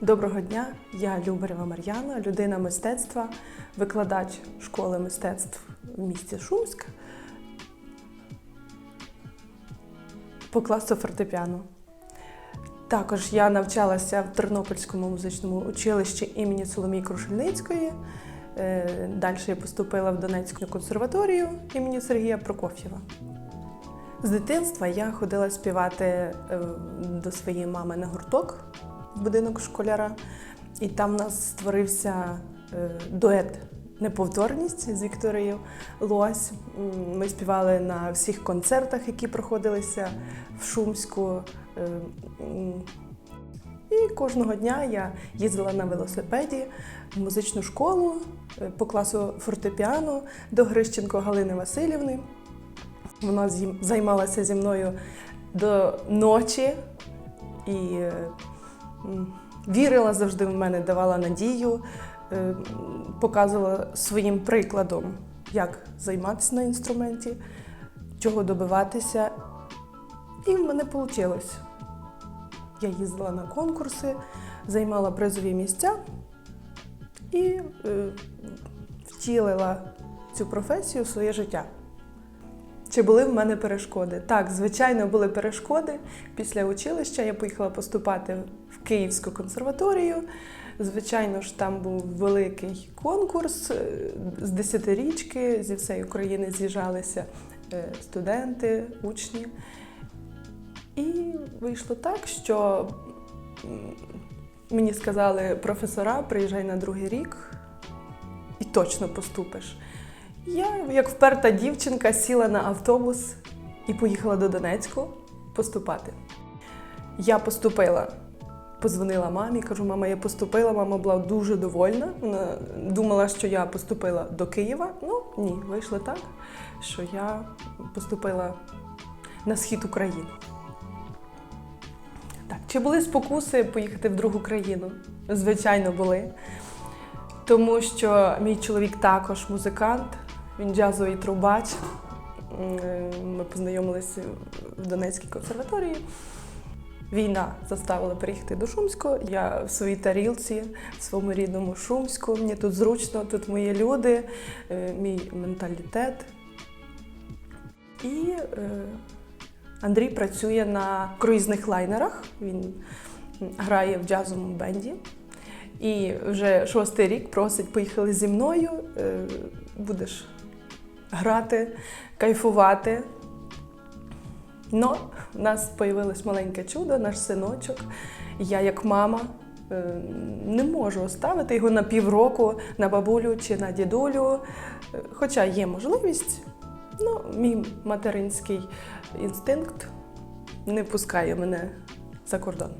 Доброго дня, я Любарєва Мар'яна, людина мистецтва, викладач школи мистецтв в місті Шумськ по класу фортепіано. Також я навчалася в Тернопільському музичному училищі імені Соломії Крушельницької. Е, Далі я поступила в Донецьку консерваторію імені Сергія Прокоф'єва. З дитинства я ходила співати е, до своєї мами на гурток будинок школяра, і там у нас створився е, дует Неповторність з Вікторією Лось. Ми співали на всіх концертах, які проходилися в Шумську. Е, І кожного дня я їздила на велосипеді в музичну школу е, по класу фортепіано до Грищенко Галини Васильівни. Вона займалася зі мною до ночі і вірила завжди в мене, давала надію, е, показувала своїм прикладом, як займатися на інструменті, чого добиватися. І в мене вийшло. Я їздила на конкурси, займала призові місця і е, втілила цю професію в своє життя. Чи були в мене перешкоди? Так, звичайно, були перешкоди. Після училища я поїхала поступати Київську консерваторію. Звичайно ж, там був великий конкурс е, з десятирічки, зі всієї України з'їжджалися е, студенти, учні. І вийшло так, що мені сказали професора, приїжджай на другий рік і точно поступиш. Я, як вперта дівчинка, сіла на автобус і поїхала до Донецьку поступати. Я поступила, позвонила мамі, кажу, мама, я поступила. Мама була дуже довольна. Вона думала, що я поступила до Києва. Ну ні, вийшло так, що я поступила на схід України. Так, чи були спокуси поїхати в другу країну? Звичайно, були. Тому що мій чоловік також музикант, він джазовий трубач. Ми познайомилися в Донецькій консерваторії. Війна заставила переїхати до Шумську. Я в своїй тарілці, в своєму рідному Шумську. Мені тут зручно, тут мої люди, е, мій менталітет. І е, Андрій працює на круїзних лайнерах. Він грає в джазовому бенді. І вже шостий рік просить, поїхали зі мною, е, будеш грати, кайфувати. Но в нас з'явилось маленьке чудо, наш синочок. Я, як мама, е, не можу оставити його на півроку на бабулю чи на дідулю. Е, Хоча є можливість, ну, мій материнський інстинкт не пускає мене за кордон.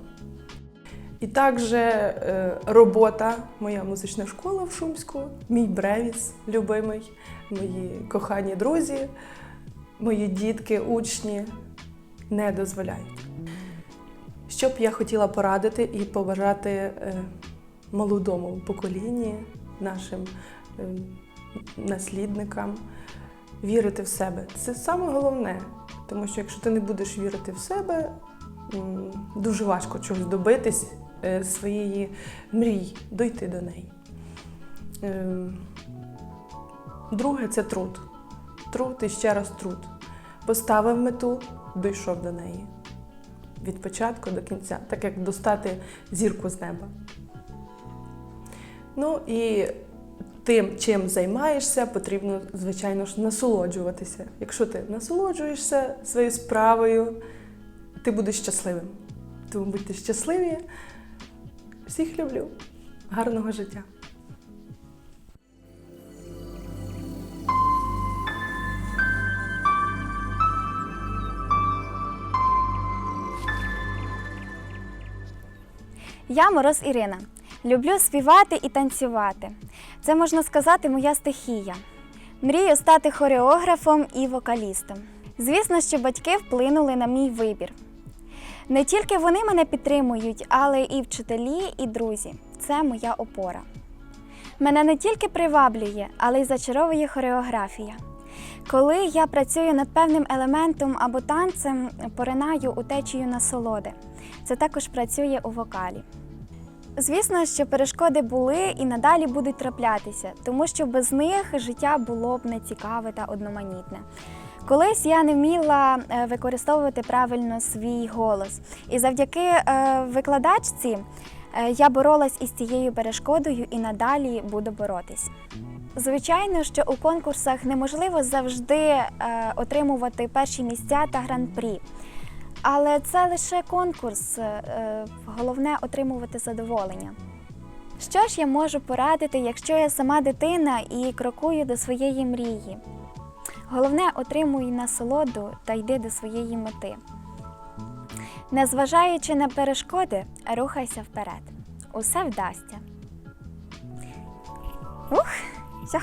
І також е, робота, моя музична школа в Шумську, мій бревіс любимий, мої кохані друзі, мої дітки, учні не дозволяють. Що б я хотіла порадити і побажати е, молодому поколінні, нашим е, наслідникам вірити в себе. Це саме головне, тому що якщо ти не будеш вірити в себе, дуже важко чогось добитись е, своєї мрії, дойти до неї. Друге це труд. Труд і ще раз труд. Поставив мету, дійшов до неї. Від початку до кінця, так як достати зірку з неба. Ну і тим, чим займаєшся, потрібно, звичайно ж, насолоджуватися. Якщо ти насолоджуєшся своєю справою, ти будеш щасливим. Тому будьте щасливі. Всіх люблю. Гарного життя. Я Мороз Ірина. Люблю співати і танцювати. Це можна сказати моя стихія. Мрію стати хореографом і вокалістом. Звісно, що батьки вплинули на мій вибір. Не тільки вони мене підтримують, але і вчителі, і друзі. Це моя опора. Мене не тільки приваблює, але й зачаровує хореографія. Коли я працюю над певним елементом або танцем, поринаю у течію насолоди. Це також працює у вокалі. Звісно, що перешкоди були і надалі будуть траплятися, тому що без них життя було б нецікаве та одноманітне. Колись я не вміла е, використовувати правильно свій голос, і завдяки е, викладачці я боролась із цією перешкодою і надалі буду боротись. Звичайно, що у конкурсах неможливо завжди е, отримувати перші місця та гран-прі. Але це лише конкурс, е, головне отримувати задоволення. Що ж я можу порадити, якщо я сама дитина і крокую до своєї мрії? Головне отримуй насолоду та йди до своєї мети. Незважаючи на перешкоди, рухайся вперед. Усе вдасться. Ух, все.